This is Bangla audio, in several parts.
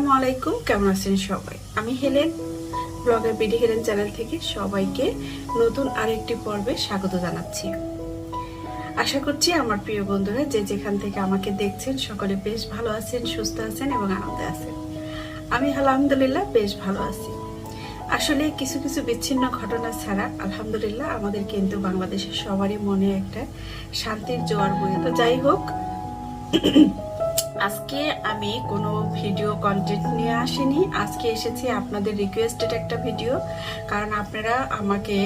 আসসালামু আলাইকুম, কেমন আছেন সবাই? আমি Helen, blogger BD Helen channel থেকে সবাইকে নতুন আরেকটি পর্বে স্বাগত জানাচ্ছি। আশা করছি আমার প্রিয় বন্ধুরা যে যেখান থেকে আমাকে দেখছেন, সকলে বেশ ভালো আছেন, সুস্থ আছেন এবং আনন্দে আছেন। আমি আলহামদুলিল্লাহ বেশ ভালো আছি। আসলে কিছু কিছু বিচ্ছিন্ন ঘটনা ছাড়া আলহামদুলিল্লাহ আমাদের কিন্তু বাংলাদেশের সবারই মনে একটা শান্তির জোয়ার বয়ে। তো যাই হোক আজকে আমি কোনো ভিডিও কন্টেন্ট নিয়ে আসিনি। আজকে এসেছি আপনাদের রিকোয়েস্টেড একটা ভিডিও কারণ আপনারা আমাকে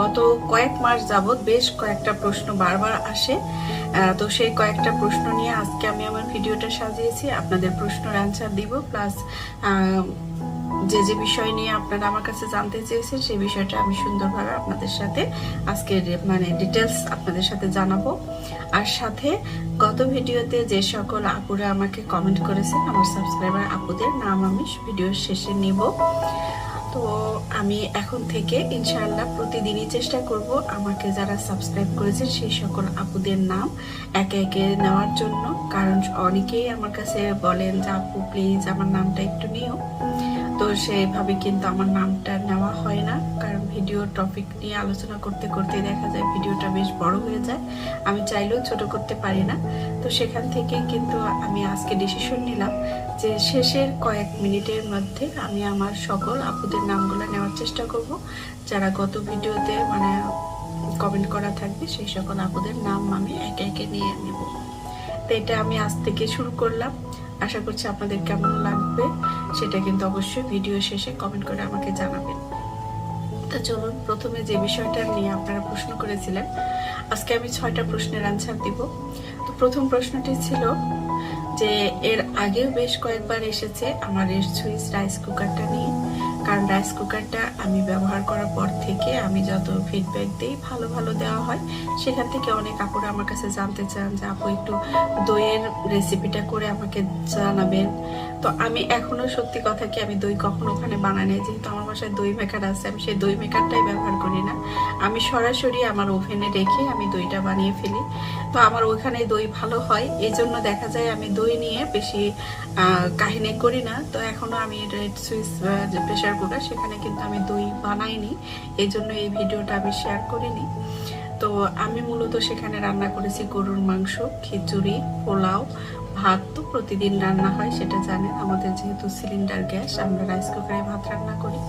গত কয়েক মাস যাবৎ বেশ কয়েকটা প্রশ্ন বারবার আসে। তো সেই কয়েকটা প্রশ্ন নিয়ে আজকে আমি আমার ভিডিওটা সাজিয়েছি। আপনাদের প্রশ্নের অ্যান্সার দিব। প্লাস যে যে বিষয় নিয়ে আপনারা আমার কাছে জানতে চেয়েছেন, সেই বিষয়টা আমি সুন্দরভাবে আপনাদের সাথে আজকে মানে ডিটেলস আপনাদের সাথে জানাব। আর সাথে গত ভিডিওতে যে সকল আপুরা আমাকে কমেন্ট করেছেন, আমার সাবস্ক্রাইবার আপুদের নাম আমি ভিডিওর শেষে নিব। তো আমি এখন থেকে ইনশাআল্লাহ প্রতিদিনই চেষ্টা করব আমাকে যারা সাবস্ক্রাইব করেছেন, সেই সকল আপুদের নাম একে একে নেওয়ার জন্য। কারণ অনেকেই আমার কাছে বলেন যে, আপু প্লিজ আমার নামটা একটু নিও। তো সেইভাবে কিন্তু আমার নামটা নেওয়া হয় না। কারণ ভিডিও টপিক নিয়ে আলোচনা করতে করতে দেখা যায় ভিডিওটা বেশ বড় হয়ে যায়। আমি চাইলেও ছোট করতে পারি না। তো সেখান থেকে কিন্তু আমি আজকে ডিসিশন নিলাম যে শেষের কয়েক মিনিটের মধ্যে আমি আমার সকল আপুদের নামগুলো নেওয়ার চেষ্টা করব। যারা গত ভিডিওতে মানে কমেন্ট করা থাকবে, সেই সকল আপুদের নাম আমি একে একে নিয়ে নেব। তো এটা আমি আজ থেকে শুরু করলাম। আশা করছি আপনাদের কেমন লাগবে সেটা কিন্তু অবশ্যই ভিডিও শেষে কমেন্ট করে আমাকে জানাবেন। তো চলুন, প্রথমে যে বিষয়টা নিয়ে আপনারা প্রশ্ন করেছিলেন, আজকে আমি ছয়টা প্রশ্নের অ্যান্সার দিব। তো প্রথম প্রশ্নটি ছিল যে, এর আগেও বেশ কয়েকবার এসেছে আমার এর সুইচ রাইস কুকারটা নিয়ে। কারণ রাইস কুকারটা আমি ব্যবহার করার পর থেকে আমি যত ফিডব্যাক দিই ভালো ভালো দেওয়া হয়। সেখান থেকে অনেক আপুরা আমার কাছে জানতে চান যে, আপু, একটু দইয়ের রেসিপিটা করে আমাকে জানাবেন। তো আমি এখনও সত্যি কথা কি, আমি দই কখনো ওখানে বানাই নাই। যেহেতু আমার বাসায় দই মেকার আছে, আমি সেই দই মেকারটাই ব্যবহার করি না। আমি সরাসরি আমার ওভেনে রেখে আমি দইটা বানিয়ে ফেলি। তো আমার ওখানে দই ভালো হয়। এই জন্য দেখা যায় আমি দই নিয়ে বেশি কাহিনী করি না। তো এখনও আমি রেড সুইচ যে প্রেশার কুকার সেখানে কিন্তু আমি দই বানাইনি। এই জন্য এই ভিডিওটা আমি শেয়ার করিনি। তো আমি মূলত সেখানে রান্না করেছি গরুর মাংস, খিচুড়ি, পোলাও, ভাত তো প্রতিদিন রান্না হয়, সেটা জানেন। আমাদের যেহেতু সিলিন্ডার গ্যাস, আমরা রাইস কুকারে ভাত রান্না করি।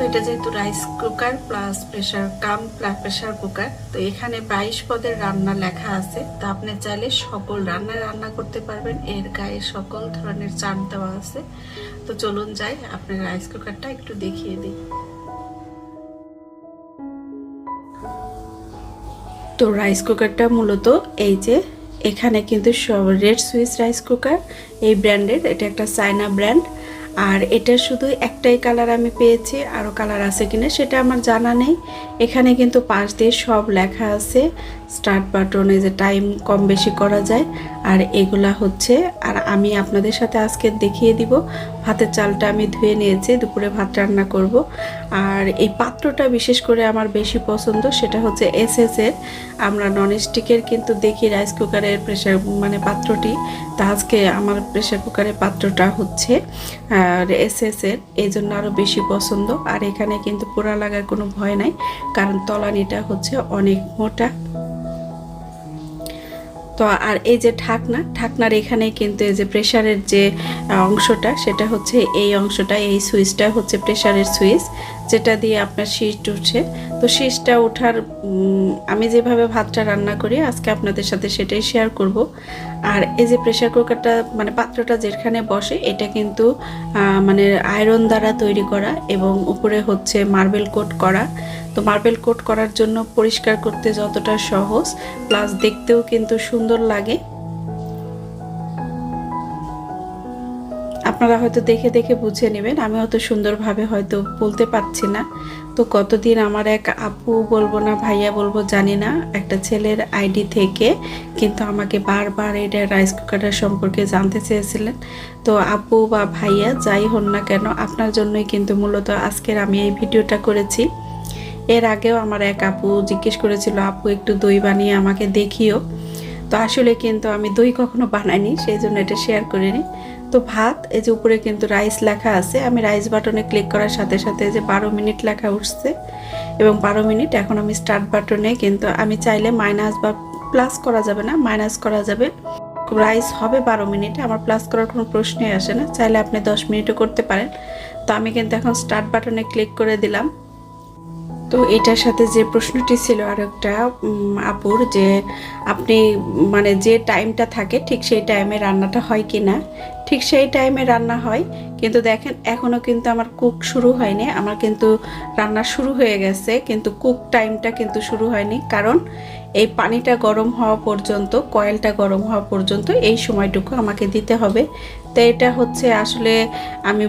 তো এটা যেহেতু rice cooker plus pressure cum plus pressure cooker তো এখানে বাইশ পদের রান্না লেখা আছে। তো আপনি চাইলে সকল রান্না রান্না করতে পারবেন। এর গায়ে সকল ধরনের চাট দেওয়া আছে। তো চলুন যাই, আপনার রাইস কুকারটা একটু দেখিয়ে দিই। তো রাইস কুকারটা মূলত এই যে, এখানে কিন্তু সব রেড সুইস রাইস কুকার এই ব্র্যান্ডের এটা একটা চায়না ব্র্যান্ড আর এটা শুধু একটাই কালার আমি পেয়েছি, আরও কালার আছে কিনা সেটা আমার জানা নেই। এখানে কিন্তু পাশ দিয়ে সব লেখা আছে। স্টার্ট বাটনে যে টাইম কম বেশি করা যায়, আর এগুলা হচ্ছে, আর আমি আপনাদের সাথে আজকে দেখিয়ে দিব। ভাতের চালটা আমি ধুয়ে নিয়েছি, দুপুরে ভাত রান্না করব। আর এই পাত্রটা বিশেষ করে আমার বেশি পছন্দ, সেটা হচ্ছে এসএস এর। আমরা ননস্টিকের কিন্তু দেখি রাইস কুকারের প্রেশার মানে পাত্রটি, তা আজকে আমার প্রেশার কুকারের পাত্রটা হচ্ছে, আর এসএস এর, এই জন্য আরও বেশি পছন্দ। আর এখানে কিন্তু পোড়া লাগার কোনো ভয় নাই, কারণ তলানিটা হচ্ছে অনেক মোটা। তো আর এই যে ঢাকনা, ঢাকনার এখানে কিন্তু এই যে প্রেশারের যে অংশটা, সেটা হচ্ছে এই অংশটা, এই সুইচটা হচ্ছে প্রেশারের সুইচ। যেটা দিয়ে আপনার শীষ উঠছে তো শীষটা ওঠার আমি যেভাবে ভাতটা রান্না করি, আজকে আপনাদের সাথে সেটাই শেয়ার করব। আর এই যে প্রেশার কুকারটা মানে পাত্রটা যেখানে বসে, এটা কিন্তু মানে আয়রন দ্বারা তৈরি করা এবং উপরে হচ্ছে মার্বেল কোট করা। তো মার্বেল কোট করার জন্য পরিষ্কার করতে যতটা সহজ প্লাস দেখতেও কিন্তু সুন্দর লাগে। আপনারা হয়তো দেখে দেখে বুঝে নেবেন। আমি অত সুন্দরভাবে হয়তো বলতে পারছি না। তো কতদিন আমার এক আপু বলব না, ভাইয়া বলব জানি না, একটা ছেলের আইডি থেকে কিন্তু আমাকে বারবার এটা রাইস কুকারটার সম্পর্কে জানতে চেয়েছিলেন। তো আপু বা ভাইয়া যাই হন না কেন, আপনার জন্যই কিন্তু মূলত আজকের আমি এই ভিডিওটা করেছি। এর আগেও আমার এক আপু জিজ্ঞেস করেছিল, আপু, একটু দই বানিয়ে আমাকে দেখিও। তো আসলে কিন্তু আমি দই কখনো বানাইনি, সেই জন্য এটা শেয়ার করিনি। তো ভাত, এই যে উপরে কিন্তু রাইস লেখা আছে। আমি রাইস বাটনে ক্লিক করার সাথে সাথে যে বারো মিনিট লেখা উঠছে। এবং বারো মিনিট এখন আমি স্টার্ট বাটনে কিন্তু আমি চাইলে মাইনাস বা প্লাস করা যাবে না মাইনাস করা যাবে। রাইস হবে বারো মিনিটে, আমার প্লাস করার কোনো প্রশ্নই আসে না। চাইলে আপনি দশ মিনিটও করতে পারেন। তো আমি কিন্তু এখন স্টার্ট বাটনে ক্লিক করে দিলাম। তো এটার সাথে যে প্রশ্নটি ছিল আর একটা আপুর যে আপনি মানে যে টাইমটা থাকে ঠিক সেই টাইমে রান্নাটা হয় কি না ঠিক সেই টাইমে রান্না হয়, কিন্তু দেখেন এখনও কিন্তু আমার কুক শুরু হয়নি, আমার কিন্তু রান্না শুরু হয়ে গেছে, কিন্তু কুক টাইমটা কিন্তু শুরু হয়নি। কারণ এই পানিটা গরম হওয়া পর্যন্ত কয়েলটা গরম হওয়া পর্যন্ত এই সময়টুকু আমাকে দিতে হবে। তো এটা হচ্ছে আসলে আমি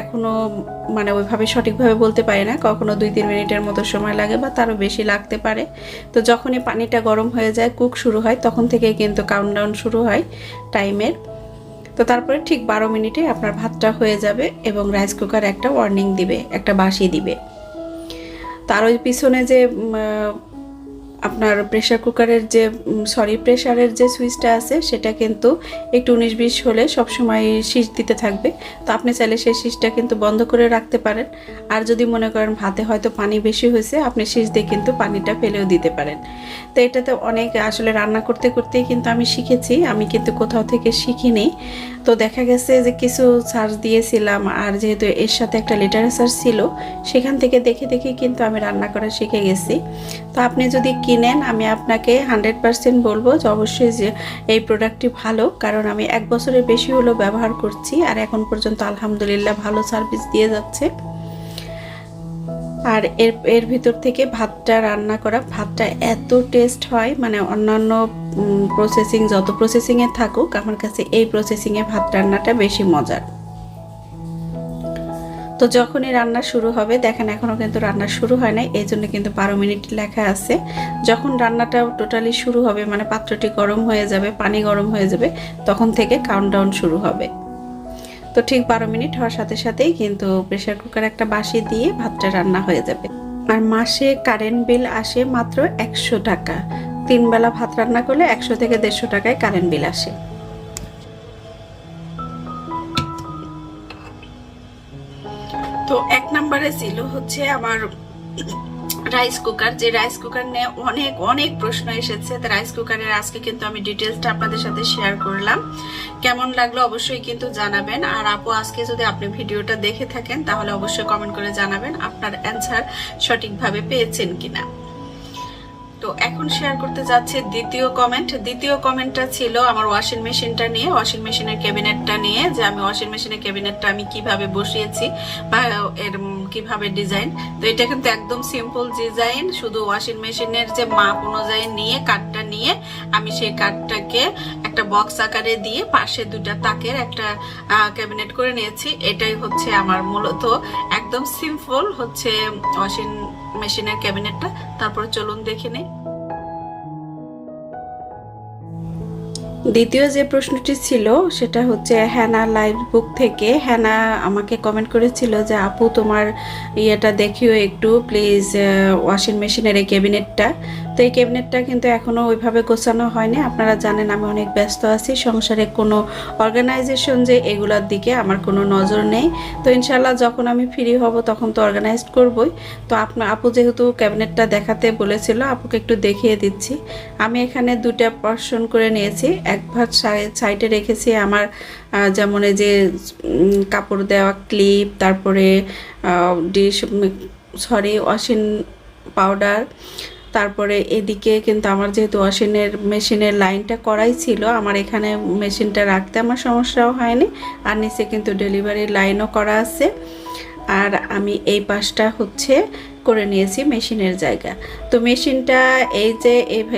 এখনও মানে ওইভাবে সঠিকভাবে বলতে পারি না, কখনো দুই তিন মিনিটের মতো সময় লাগে বা তারও বেশি লাগতে পারে। তো যখনই পানিটা গরম হয়ে যায়, কুক শুরু হয়, তখন থেকে কিন্তু কাউন্টডাউন শুরু হয় টাইমের। তো তারপরে ঠিক বারো মিনিটে আপনার ভাতটা হয়ে যাবে এবং রাইস কুকার একটা ওয়ার্নিং দিবে, একটা বাসি দিবে। তার ওই পিছনে যে আপনার প্রেশার কুকারের যে সরি প্রেশারের যে সুইচটা আছে, সেটা কিন্তু একটু উনিশ বিশ হলে সবসময় শীষ দিতে থাকবে। তো আপনি চাইলে সেই শীষটা কিন্তু বন্ধ করে রাখতে পারেন। আর যদি মনে করেন ভাতে হয়তো পানি বেশি হয়েছে, আপনি শীষ দিয়ে কিন্তু পানিটা ফেলেও দিতে পারেন। তো এটাতে অনেক আসলে রান্না করতে, করতেই কিন্তু আমি শিখেছি। আমি কিন্তু কোথাও থেকে শিখিনি। তো দেখা গেছে যে কিছু সার্চ দিয়েছিলাম আর যেহেতু এর সাথে একটা লিটারেচার ছিল, সেখান থেকে দেখে দেখে কিন্তু আমি রান্না করা শিখে গেছি। তো আপনি যদি কিনেন, আমি আপনাকে হান্ড্রেড পারসেন্ট বলব যে অবশ্যই যে এই প্রোডাক্টটি ভালো, কারণ আমি এক বছরের বেশি হলো ব্যবহার করছি আর এখন পর্যন্ত আলহামদুলিল্লাহ ভালো সার্ভিস দিয়ে যাচ্ছে। আর এর এর ভিতর থেকে ভাতটা রান্না করা, ভাতটা এত টেস্ট হয় মানে অন্যান্য প্রসেসিং যত প্রসেসিংয়ে থাকুক, আমার কাছে এই প্রসেসিংয়ে ভাত রান্নাটা বেশি মজার। তো যখনই রান্না শুরু হবে, দেখেন এখনও কিন্তু রান্না শুরু হয় নাই, এই জন্য কিন্তু বারো মিনিট লেখা আছে। যখন রান্নাটা টোটালি শুরু হবে মানে পাত্রটি গরম হয়ে যাবে, পানি গরম হয়ে যাবে, তখন থেকে কাউন্টডাউন শুরু হবে। তো ঠিক বারো মিনিট হওয়ার সাথে সাথেই কিন্তু প্রেশার কুকার একটা বাসি দিয়ে ভাতটা রান্না হয়ে যাবে। আর মাসে কারেন্ট বিল আসে মাত্র একশো টাকা। তিন বেলা ভাত রান্না করলে একশো থেকে দেড়শো টাকায় কারেন্ট বিল আসে। তো এক নম্বরে ছিল হচ্ছে আমার রাইস কুকার যে রাইস কুকার নিয়ে অনেক অনেক প্রশ্ন এসেছে। তো রাইস কুকারের আজকে কিন্তু আমি ডিটেলসটা আপনাদের সাথে শেয়ার করলাম। কেমন লাগল অবশ্যই কিন্তু জানাবেন। আর আপু, আজকে যদি আপনি ভিডিওটা দেখে থাকেন, তাহলে অবশ্যই কমেন্ট করে জানাবেন আপনার অ্যান্সার সঠিকভাবে পেয়েছেন কিনা। তো এখন শেয়ার করতে যাচ্ছে দ্বিতীয় কমেন্ট দ্বিতীয় কমেন্টটা ছিল আমার ওয়াশিং মেশিনটা নিয়ে ওয়াশিং মেশিনের ক্যাবিনেটটা নিয়ে, যে আমি ওয়াশিং মেশিনের ক্যাবিনেটটা আমি কীভাবে বসিয়েছি বা এর কীভাবে ডিজাইন তো এটা কিন্তু একদম সিম্পল ডিজাইন শুধু ওয়াশিং মেশিনের যে মাপ অনুযায়ী নিয়ে, কাঠটা নিয়ে, আমি সেই কাঠটাকে একটা বক্স আকারে দিয়ে পাশে দুটা তাকের একটা ক্যাবিনেট করে নিয়েছি। এটাই হচ্ছে আমার মূলত একদম সিম্পল হচ্ছে ওয়াশিং মেশিনের ক্যাবিনেটটা, তারপর চলুন দেখে নেই। দ্বিতীয় যে প্রশ্নটি ছিল, সেটা হচ্ছে হ্যানা লাইভ বুক থেকে। হ্যানা আমাকে কমেন্ট করেছিল যে, আপু, তোমার ইয়েটা দেখিও একটু প্লিজ ওয়াশিং মেশিনের এই ক্যাবিনেটটা। তো এই ক্যাবিনেটটা কিন্তু এখনও ওইভাবে গোছানো হয়নি। আপনারা জানেন আমি অনেক ব্যস্ত আছি। সংসারে কোনো অর্গানাইজেশন যে এগুলার দিকে আমার কোনো নজর নেই। তো ইনশাল্লাহ যখন আমি ফ্রি হব তখন তো অর্গানাইজড করবই। তো আপনার আপু যেহেতু ক্যাবিনেটটা দেখাতে বলেছিল, আপুকে একটু দেখিয়ে দিচ্ছি। আমি এখানে দুটা পার্সন করে নিয়েছি। এক ভাগ সাইডে রেখেছি আমার যেমন যে কাপড় দেওয়া ক্লিপ তারপরে ডিশ সরি ওয়াশিং পাউডার তারপরে এদিকে কিন্তু আমার যেহেতু ওয়াশিংয়ের মেশিনের লাইনটা করাই ছিল, আমার এখানে মেশিনটা রাখতে আমার সমস্যাও হয়নি। আর নিচে কিন্তু ডেলিভারির লাইনও করা আছে। আর আমি এই পাশটা হচ্ছে করে নিয়েছি মেশিনের জায়গা। তো মেশিনটা এই যে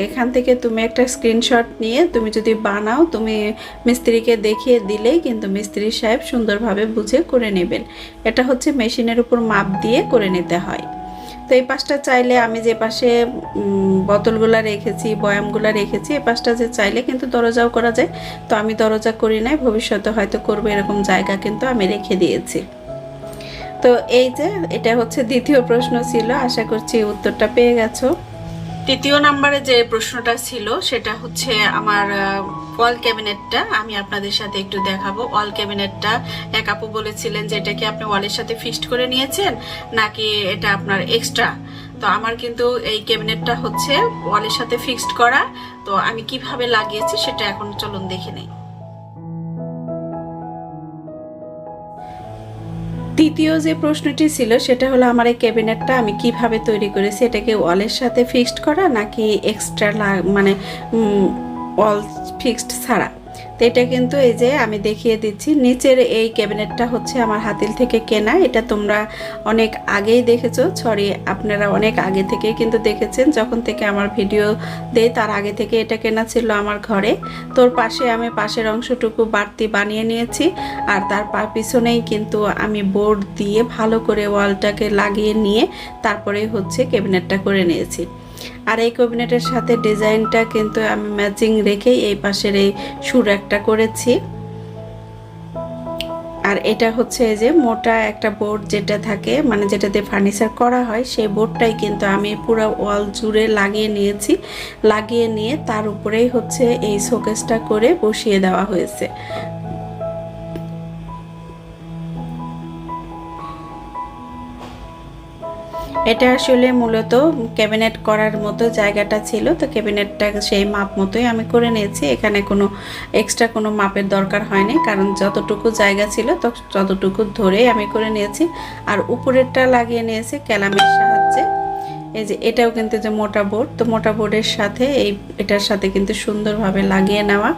এখান থেকে তুমি একটা স্ক্রিনশট নিয়ে তুমি যদি বানাও, তুমি মিস্ত্রিকে দেখিয়ে দিলেই কিন্তু মিস্ত্রি সাহেব সুন্দরভাবে বুঝে করে নেবেন। এটা হচ্ছে মেশিনের উপর মাপ দিয়ে করে নিতে হয়। তো এই পাশটা চাইলে আমি যে পাশে বোতলগুলো রেখেছি, বয়ামগুলো রেখেছি, এই পাশটা যে চাইলে কিন্তু দরজাও করা যায়। তো আমি দরজা করি নাই, ভবিষ্যতে হয়তো করব এরকম জায়গা কিন্তু আমি রেখে দিয়েছি। তো এই যে, এটা হচ্ছে দ্বিতীয় প্রশ্ন ছিল, আশা করছি উত্তরটা পেয়ে গেছো। তৃতীয় নাম্বারে যে প্রশ্নটা ছিল, সেটা হচ্ছে আমার ওয়াল ক্যাবিনেটটা। আমি আপনাদের সাথে একটু দেখাবো। ওয়াল ক্যাবিনেটটা এক আপু বলেছিলেন যে, এটা কি আপনি ওয়ালের সাথে ফিক্সড করে নিয়েছেন? নাকি এটা আপনার এক্সট্রা? তো আমার কিন্তু এই ক্যাবিনেটটা হচ্ছে ওয়ালের সাথে ফিক্সড করা। তো আমি কীভাবে লাগিয়েছি, সেটা এখন চলুন দেখে নেই। তৃতীয় যে প্রশ্নটি ছিল, সেটা হলো, আমার এই ক্যাবিনেটটা আমি কীভাবে তৈরি করেছি? এটাকে ওয়ালের সাথে ফিক্সড করা নাকি এক্সট্রা মানে ওয়াল ফিক্সড ছাড়া? তো এটা কিন্তু এই যে আমি দেখিয়ে দিচ্ছি। নিচের এই ক্যাবিনেটটা হচ্ছে আমার হাতিল থেকে কেনা। এটা তোমরা অনেক আগেই দেখেছ। সরি আপনারা অনেক আগে থেকে কিন্তু দেখেছেন। যখন থেকে আমার ভিডিও দেই, তার আগে থেকে এটা কেনা ছিল আমার ঘরে। তোর পাশে আমি পাশের অংশটুকু বাড়তি বানিয়ে নিয়েছি। আর তার পিছনেই কিন্তু আমি বোর্ড দিয়ে ভালো করে ওয়ালটাকে লাগিয়ে নিয়ে তারপরে হচ্ছে ক্যাবিনেটটা করে নিয়েছি। আর এই ক্যাবিনেটের সাথে ডিজাইনটা কিন্তু আমি ম্যাচিং রেখেই এই পাশের এই সুর একটা করেছি। আর এটা হচ্ছে যে মোটা একটা বোর্ড যেটা থাকে মানে যেটাতে ফার্নিচার করা হয়, সেই বোর্ডটাই কিন্তু আমি পুরো ওয়াল জুড়ে লাগিয়ে নিয়েছি। লাগিয়ে নিয়ে তার উপরেই হচ্ছে এই শোকেসটা করে বসিয়ে দেওয়া হয়েছে। এটা আসলে মূলত ক্যাবিনেট করার মতো জায়গাটা ছিল, তো ক্যাবিনেটটা সেই মাপ মতোই আমি করে নিয়েছি। এখানে কোনো এক্সট্রা কোনো মাপের দরকার হয়নি, কারণ যতটুকু জায়গা ছিল ততটুকু ধরেই আমি করে নিয়েছি। আর উপরেরটা লাগিয়ে নিয়েছি ক্যালামের সাহায্যে। এই যে এটাও কিন্তু যে মোটা বোর্ড, তো মোটা বোর্ডের সাথে এই, এটার সাথে কিন্তু সুন্দরভাবে লাগিয়ে নেওয়া।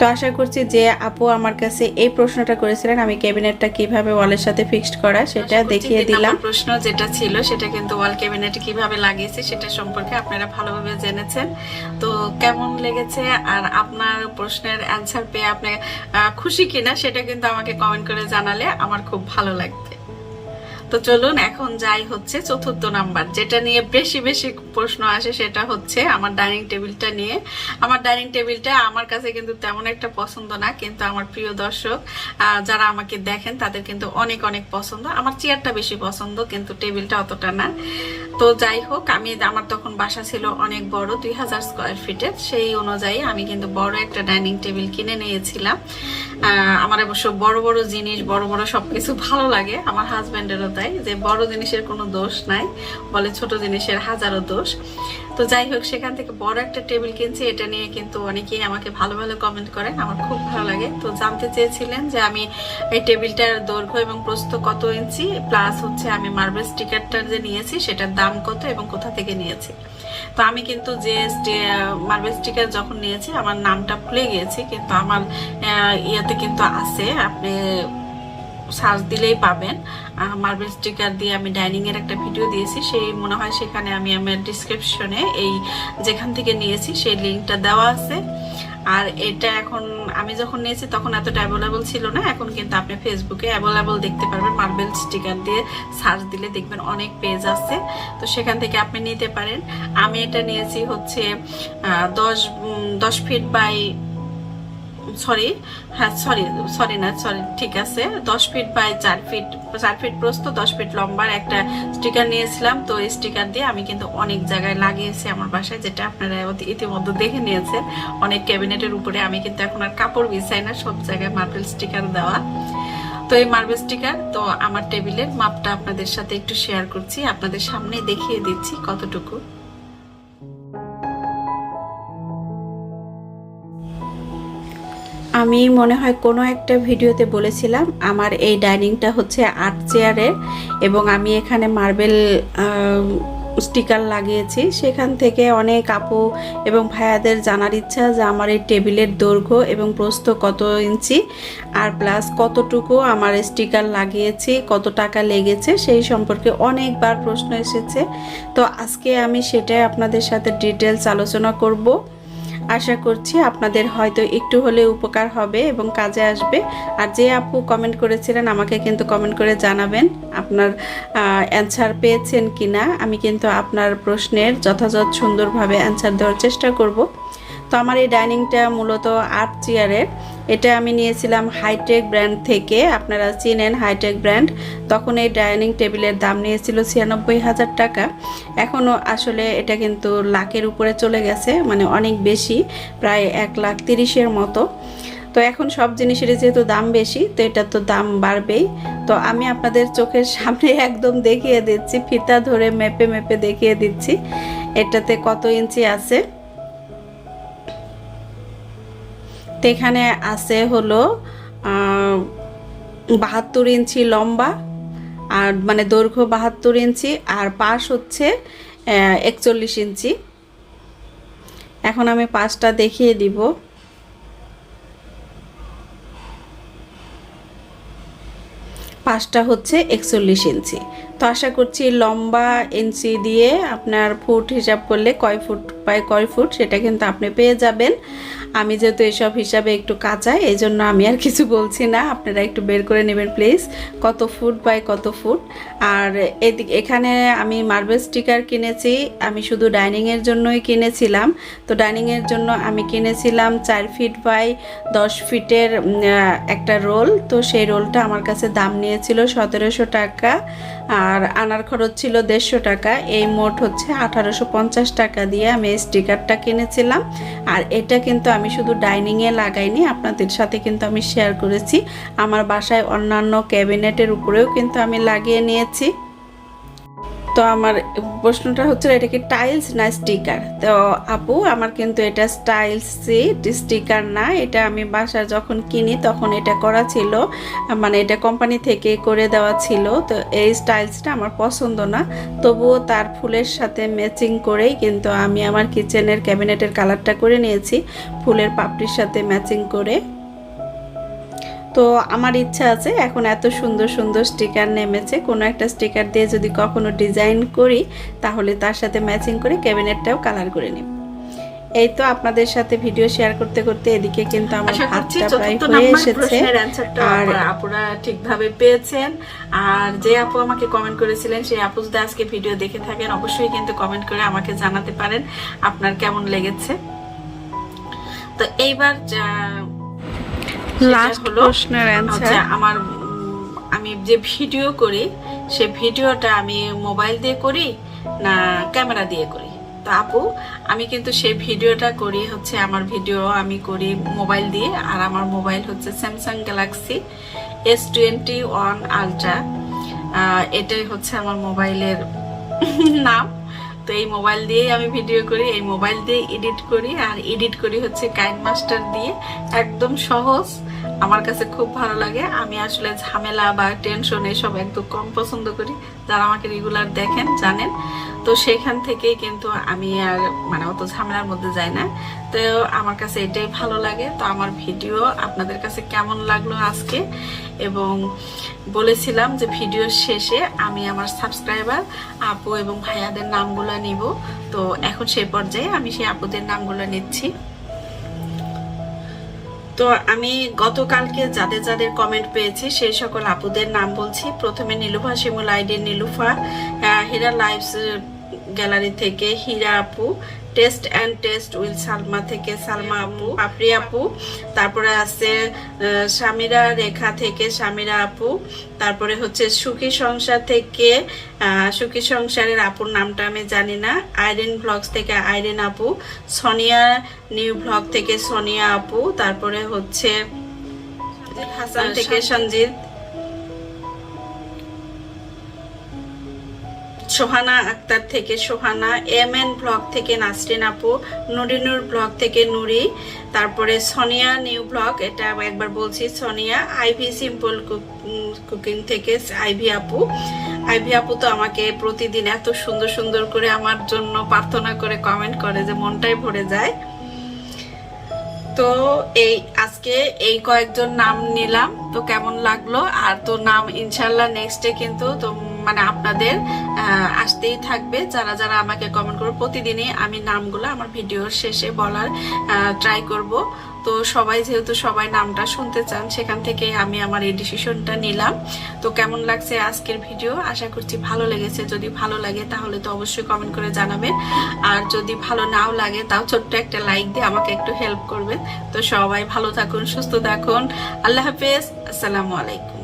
তো আশা করছি যে আপু আমার কাছে এই প্রশ্নটা করেছিলেন আমি ক্যাবিনেটটা কীভাবে ওয়ালের সাথে ফিক্সড করা সেটা দেখিয়ে দিলাম। প্রশ্ন যেটা ছিল সেটা কিন্তু ওয়াল ক্যাবিনেটে কীভাবে লাগিয়েছি সেটা সম্পর্কে আপনারা ভালোভাবে জেনেছেন। তো কেমন লেগেছে আর আপনার প্রশ্নের অ্যান্সার পেয়ে আপনি খুশি কিনা সেটা কিন্তু আমাকে কমেন্ট করে জানালে আমার খুব ভালো লাগবে। তো চলুন, এখন যাই হচ্ছে চতুর্থ নাম্বার। যেটা নিয়ে বেশি বেশি প্রশ্ন আসে সেটা হচ্ছে আমার ডাইনিং টেবিলটা নিয়ে। আমার ডাইনিং টেবিলটা আমার কাছে কিন্তু তেমন একটা পছন্দ না, কিন্তু আমার প্রিয় দর্শক যারা আমাকে দেখেন তাদের কিন্তু অনেক অনেক পছন্দ। আমার চেয়ারটা বেশি পছন্দ, কিন্তু টেবিলটা অতটা না। তো যাই হোক, আমি, আমার তখন বাসা ছিল অনেক বড়, দুই হাজার স্কোয়ার ফিটের। সেই অনুযায়ী আমি কিন্তু বড় একটা ডাইনিং টেবিল কিনে নিয়েছিলাম। আমার অবশ্য বড় বড় জিনিস, বড় বড় সবকিছু ভালো লাগে। আমার হাজব্যান্ডেরও তাই। যে বড় জিনিসের কোনো দোষ নাই, বলে ছোট জিনিসের হাজারো দোষ। তো যাই হোক, সেখান থেকে বড় একটা টেবিল কিনছি, এটা নিয়ে কিন্তু অনেকেই আমাকে ভালো ভালো কমেন্ট করেন, আমার খুব ভালো লাগে। তো জানতে চেয়েছিলেন যে আমি এই টেবিলটার দৈর্ঘ্য এবং প্রস্থ কত ইঞ্চি প্লাস হচ্ছে আমি মার্বেল স্টিকারটা যে নিয়েছি, সেটার দাম কত এবং কোথা থেকে নিয়েছি। তো আমি কিন্তু যে মার্বেল স্টিকার যখন নিয়েছি, আমার নামটা ভুলে গিয়েছি, কিন্তু আমার ইয়াতে কিন্তু আছে, আপনি সার্চ দিলেই পাবেন। মার্বেল স্টিকার দিয়ে আমি ডাইনিং এর একটা ভিডিও দিয়েছি। সেই মনে হয় সেখানে আমি আমার ডিসক্রিপশনে এই যেখান থেকে নিয়েছি সেই লিঙ্কটা দেওয়া আছে। আর এটা এখন আমি যখন নিয়েছি তখন এতটা অ্যাভেলেবল ছিল না। এখন কিন্তু আপনি ফেসবুকে অ্যাভেলেবল দেখতে পারবেন। মার্বেল স্টিকার দিয়ে সার্চ দিলে দেখবেন অনেক পেজ আছে। তো সেখান থেকে আপনি নিতে পারেন। আমি এটা নিয়েছি হচ্ছে দশ দশ ফিট বাই সরি হ্যাঁ সরি সরি না, সরি, ঠিক আছে। দশ ফিট বাই চার ফিট চার ফিট প্রস্ত দশ ফিট লম্বার একটা স্টিকার নিয়েছিলাম। তো এই স্টিকার দিয়ে আমি কিন্তু অনেক জায়গায় লাগিয়েছি আমার বাসায়, যেটা আপনারা ইতিমধ্যে দেখে নিয়েছেন। অনেক ক্যাবিনেটের উপরে আমি কিন্তু এখন আর কাপড় বিছাই না, সব জায়গায় মার্বেল স্টিকার দেওয়া। তো এই মার্বেল স্টিকার, তো আমার টেবিলের মাপটা আপনাদের সাথে একটু শেয়ার করছি, আপনাদের সামনে দেখিয়ে দিচ্ছি কতটুকু। আমি মনে হয় কোনো একটা ভিডিওতে বলেছিলাম, আমার এই ডাইনিংটা হচ্ছে আট চেয়ারের এবং আমি এখানে মার্বেল স্টিকার লাগিয়েছি। সেখান থেকে অনেক আপু এবং ভাইয়াদের জানার ইচ্ছা যে আমার এই টেবিলের দৈর্ঘ্য এবং প্রস্থ কত ইঞ্চি আর প্লাস কতটুকু আমার স্টিকার লাগিয়েছি, কত টাকা লেগেছে সেই সম্পর্কে অনেকবার প্রশ্ন এসেছে। তো আজকে আমি সেটাই আপনাদের সাথে ডিটেলস আলোচনা করব। আশা করছি আপনাদের হয়তো একটু হলে উপকার হবে এবং কাজে আসবে। আর যে আপু কমেন্ট করেছিলেন, আমাকে কিন্তু কমেন্ট করে জানাবেন আপনার অ্যান্সার পেয়েছেন কি না আমি কিন্তু আপনার প্রশ্নের যথাযথ সুন্দরভাবে অ্যান্সার দেওয়ার চেষ্টা করব। তো আমার এই ডাইনিংটা মূলত আট চেয়ারের এটা আমি নিয়েছিলাম হাইটেক ব্র্যান্ড থেকে, আপনারা চিনেন হাইটেক ব্র্যান্ড। তখন এই ডাইনিং টেবিলের দাম নিয়েছিল ছিয়ানব্বই হাজার টাকা। এখনও আসলে এটা কিন্তু লাখের উপরে চলে গেছে মানে অনেক বেশি, প্রায় এক লাখ তিরিশের মতো। তো এখন সব জিনিসের যেহেতু দাম বেশি, তো এটা তো দাম বাড়বেই। তো আমি আপনাদের চোখের সামনে একদম দেখিয়ে দিচ্ছি, ফিতা ধরে মেপে মেপে দেখিয়ে দিচ্ছি, এটাতে কত ইঞ্চি আছে। এখানে আছে হলো বাহাত্তর ইঞ্চি লম্বা আর মানে দৈর্ঘ্য বাহাত্তর ইঞ্চি আর পাশ হচ্ছে একচল্লিশ ইঞ্চি। এখন আমি পাশটা দেখিয়ে দিব। পাঁচটা হচ্ছে একচল্লিশ ইঞ্চি। তো আশা করছি লম্বা ইঞ্চি দিয়ে আপনার ফুট হিসাব করলে কয় ফুট বাই কয় ফুট সেটা কিন্তু আপনি পেয়ে যাবেন। আমি যেহেতু এসব হিসাবে একটু কাঁচা এই জন্য আমি আর কিছু বলছি না। আপনারা একটু বের করে নেবেন প্লিজ কত ফুট বাই কত ফুট আর এদিক এখানে আমি মার্বেল স্টিকার কিনেছি, আমি শুধু ডাইনিংয়ের জন্যই কিনেছিলাম। তো ডাইনিংয়ের জন্য আমি কিনেছিলাম চার ফিট বাই দশ ফিটের একটা রোল তো সেই রোলটা আমার কাছে দাম নিয়েছিল সতেরোশো টাকা। আর আনার খরচ ছিল দেড়শো টাকা। এই মোট হচ্ছে আঠারোশো পঞ্চাশ টাকা দিয়ে আমি এই স্টিকারটা কিনেছিলাম। আর এটা কিন্তু আমি শুধু ডাইনিংয়ে লাগাইনি, আপনাদের সাথে কিন্তু আমি শেয়ার করেছি। আমার বাসায় অন্যান্য ক্যাবিনেটের উপরেও কিন্তু আমি লাগিয়ে নিয়েছি। তো আমার প্রশ্নটা হচ্ছে এটা কি টাইলস না স্টিকার তো আপু, আমার কিন্তু এটা স্টাইলস টাইলসই স্টিকার না, এটা আমি বাসায় যখন কিনি তখন এটা করা ছিল মানে এটা কোম্পানি থেকে করে দেওয়া ছিল, তো এই স্টাইলসটা আমার পছন্দ না, তবুও তার ফুলের সাথে ম্যাচিং করেই কিন্তু আমি আমার কিচেনের ক্যাবিনেটের কালারটা করে নিয়েছি, ফুলের পাপড়ির সাথে ম্যাচিং করে। তো আমার ইচ্ছা আছে এখন এত সুন্দর সুন্দর স্টিকার নেমেছে কোনো একটা স্টিকার দিয়ে যদি কখনো ডিজাইন করি তাহলে তার সাথে ম্যাচিং করে ক্যাবিনেটটাও কালার করে নিব। এই তো আপনাদের সাথে ভিডিও শেয়ার করতে করতে এদিকে কিন্তু আমার ভাতটা প্রায় হয়ে এসেছে। আর আপুরা ঠিকভাবে পেয়েছেন। আর যে আপু আমাকে কমেন্ট করেছিলেন সেই আপু যদি আজকে ভিডিও দেখে থাকেন অবশ্যই কিন্তু কমেন্ট করে আমাকে জানাতে পারেন। আপনার কেমন লেগেছে? তো এইবার লাস্ট প্রশ্নের অ্যানসার আমার আমি যে ভিডিও করি সে ভিডিওটা আমি মোবাইল দিয়ে করি না ক্যামেরা দিয়ে করি? তো আপু আমি কিন্তু সেই ভিডিওটা করি হচ্ছে আমার ভিডিও আমি করি মোবাইল দিয়ে আর আমার মোবাইল হচ্ছে Samsung Galaxy S twenty one ultra এটাই হচ্ছে আমার মোবাইলের নাম। তো এই মোবাইল দিয়েই আমি ভিডিও করি, এই মোবাইল দিয়ে এডিট করি, আর এডিট করি হচ্ছে কাইন মাস্টার দিয়ে, একদম সহজ। আমার কাছে খুব ভালো লাগে। আমি আসলে ঝামেলা বা টেনশন এসব একদম কম পছন্দ করি। যারা আমাকে রেগুলার দেখেন, জানেন। তো সেখান থেকেই কিন্তু আমি আর মানে অত ঝামেলার মধ্যে যাই না। তো আমার কাছে এটাই ভালো লাগে। তো আমার ভিডিও আপনাদের কাছে কেমন লাগল আজকে? এবং বলেছিলাম যে ভিডিওর শেষে আমি আমার সাবস্ক্রাইবার আপু এবং ভাইয়াদের নামগুলো নিব। তো এখন সেই পর্যায়ে আমি সেই আপুদের নামগুলো নিচ্ছি। তো আমি গতকালকে যাদের যাদের কমেন্ট পেয়েছি, সেই সকল আপুদের নাম বলছি। প্রথমে Nilufa Shimul ID Nilufa Hira lives gallery থেকে হীরা আপু taste and taste will Salma থেকে সালমা আপু পাপড়ি আপু তারপরে আছে স্বামীরা রেখা থেকে স্বামীরা আপু তারপরে হচ্ছে সুখী সংসার থেকে সুখী সংসারের আপুর নামটা আমি জানি না আইরিন ব্লগস থেকে আইরিন আপু সোনিয়া নিউ ব্লগ থেকে সোনিয়া আপু তারপরে হচ্ছে হাসান থেকে সঞ্জিত সোহানা আক্তার থেকে সোহানা এম এন ব্লগ থেকে নাসরিন আপু, নুরিনুর ব্লগ থেকে নুরি, তারপরে সোনিয়া নিউ ব্লগ, এটা একবার বলছি, সোনিয়া, আইভি সিম্পল কুকিং থেকে আইভি আপু। আইভি আপু তো আমাকে প্রতিদিন এত সুন্দর সুন্দর করে আমার জন্য প্রার্থনা করে কমেন্ট করে যে মনটাই ভরে যায়। তো এই, আজকে এই কয়েকজন নাম নিলাম, তো কেমন লাগল? আর তো নাম ইনশাল্লাহ নেক্সটে কিন্তু তো মানে আপনাদের আসতেই থাকবে। যারা যারা আমাকে কমেন্ট করবে, প্রতিদিনই আমি নামগুলো আমার ভিডিওর শেষে বলার ট্রাই করব। তো সবাই যেহেতু সবাই নামটা শুনতে চান, সেখান থেকে আমি আমার এই ডিসিশনটা নিলাম। তো কেমন লাগছে আজকের ভিডিও আশা করছি ভালো লেগেছে। যদি ভালো লাগে, তাহলে তো অবশ্যই কমেন্ট করে জানাবেন। আর যদি ভালো নাও লাগে, তাও ছোট্ট একটা লাইক দিয়ে আমাকে একটু হেল্প করবেন। তো সবাই ভালো থাকুন, সুস্থ থাকুন। আল্লাহ হাফেজ। আসসালামু আলাইকুম।